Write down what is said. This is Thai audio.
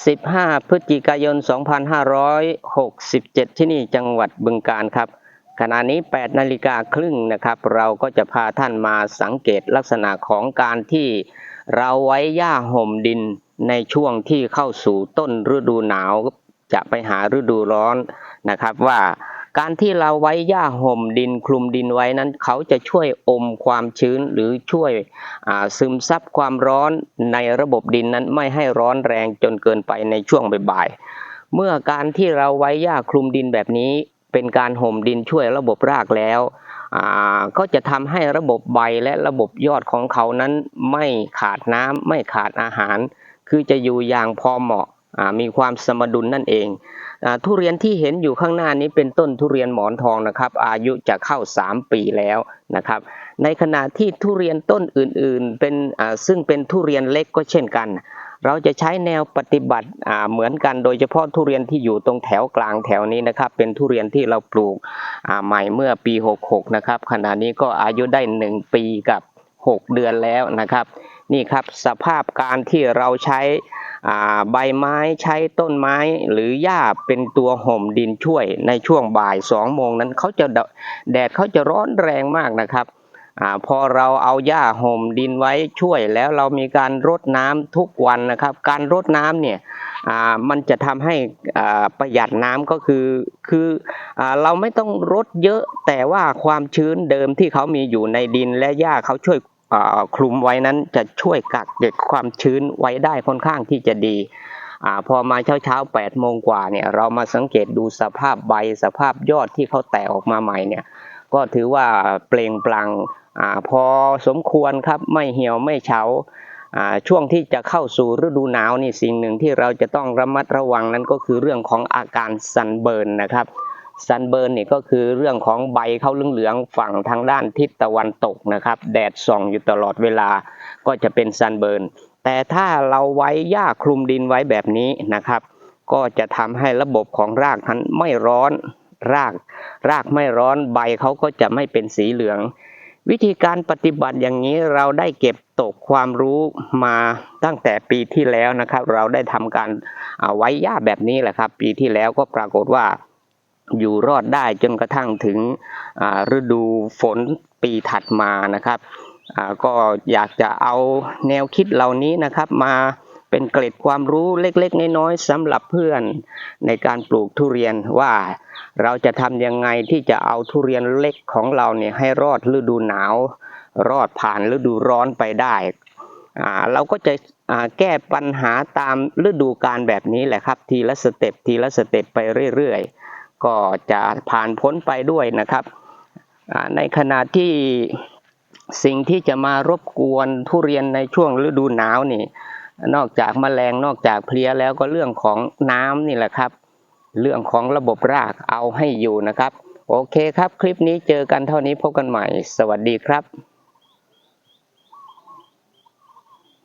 15 พฤศจิกายน 2567 ที่นี่จังหวัดบึงกาฬครับ ขณะนี้ 8 นาฬิกาครึ่งนะครับ เราก็จะพาท่านมาสังเกตลักษณะของการที่เราไว้หญ้าห่มดินในช่วงที่เข้าสู่ต้นฤดูหนาว จะไปหาฤดูร้อนนะครับว่า การที่เราไว้หญ้าห่มดินคลุมดินไว้นั้น เขาจะช่วยอมความชื้นหรือช่วยซึมซับความร้อนในระบบดินนั้นไม่ให้ร้อนแรงจนเกินไปในช่วงบ่ายๆ เมื่อการที่เราไว้หญ้าคลุมดินแบบนี้ เป็นการห่มดินช่วยระบบรากแล้วก็จะทำให้ระบบใบและระบบยอดของเขานั้นไม่ขาดน้ำไม่ขาดอาหาร คือจะอยู่อย่างพอเหมาะมีความสมดุลนั่นเอง ทุเรียนที่เห็นอยู่ข้างหน้านี้เป็นต้นทุเรียนหมอนทองนะครับ อายุจะเข้า 3 ปีแล้วนะครับ ในขณะที่ทุเรียนต้นอื่นๆ เป็นซึ่งเป็นทุเรียนเล็กก็เช่นกัน เราจะใช้แนวปฏิบัติเหมือนกันโดยเฉพาะทุเรียนที่อยู่ตรงแถวกลางแถวนี้นะครับ เป็นทุเรียนที่เราปลูกใหม่เมื่อปี 66 นะครับ ขณะนี้ก็อายุได้ 1 ปีกับ 6 เดือนแล้วนะครับ นี่ครับสภาพการที่เราใช้ ใบไม้ใช้ต้นไม้หรือหญ้าเป็นตัวห่มดินช่วยในช่วงบ่ายสองโมงนั้นเขาจะแดดเขาจะร้อนแรงมากนะครับอพอเราเอาหญ้าห่มดินไว้ช่วยแล้วเรามีการรดน้ำทุกวันนะครับ การรดน้ำเนี่ยมันจะทำให้ประหยัดน้ำก็คือคืออเราไม่ต้องรดเยอะแต่ว่าความชื้นเดิมที่เขามีอยู่ในดินและหญ้าเขาช่วย คลุมไว้นั้นจะช่วยกักเก็บความชื้นไว้ได้ค่อนข้างที่จะดีอพอมาเช้าเช้าๆ8โมงกว่าเนี่ยเรามาสังเกตดูสภาพใบสภาพยอดที่เขาแตกออกมาใหม่เนี่ยก็ถือว่าเปล่งปลั่งอพอสมควรครับไม่เหี่ยวไม่เฉาอ่าช่วงที่จะเข้าสู่ฤดูหนาวนี่สิ่งหนึ่งที่เราจะต้องระมัดระวังนั้นก็คือเรื่องของอาการซันเบิร์นนะครับ ซันเบิร์นนี่ก็คือเรื่องของใบเขาเหลืองๆฝั่งทางด้านทิศตะวันตกนะครับ แดดส่องอยู่ตลอดเวลาก็จะเป็นซันเบิร์นแต่ถ้าเราไว้หญ้าคลุมดินไว้แบบนี้นะครับ ก็จะทำให้ระบบของรากนั้นไม่ร้อนราก รากไม่ร้อนใบเขาก็จะไม่เป็นสีเหลือง วิธีการปฏิบัติอย่างนี้เราได้เก็บตกความรู้มาตั้งแต่ปีที่แล้วนะครับ เราได้ทำการาไว้หญ้าแบบนี้แหละครับ ปีที่แล้วก็ปรากฏว่า อยู่รอดได้จนกระทั่งถึงฤดูฝนปีถัดมานะครับก็อยากจะเอาแนวคิดเหล่านี้นะครับ มาเป็นเกร็ดความรู้เล็กๆน้อยๆสำหรับเพื่อนในการปลูกทุเรียนว่าเราจะทำยังไงที่จะเอาทุเรียนเล็กของเราเนี่ยให้รอดฤดูหนาว รอดผ่านฤดูร้อนไปได้เราก็จะแก้ปัญหาตามฤดูกาลแบบนี้แหละครับ ทีละสเต็ปทีละสเต็ปไปเรื่อยๆ ก็จะผ่านพ้นไปด้วยนะครับในขณะที่สิ่งที่จะมารบกวนทุเรียนในช่วงฤดูหนาวนี่ นอกจากแมลงนอกจากเพลี้ยแล้วก็เรื่องของน้ำนี่แหละครับ เรื่องของระบบรากเอาให้อยู่นะครับ โอเคครับ คลิปนี้เจอกันเท่านี้พบกันใหม่ สวัสดีครับ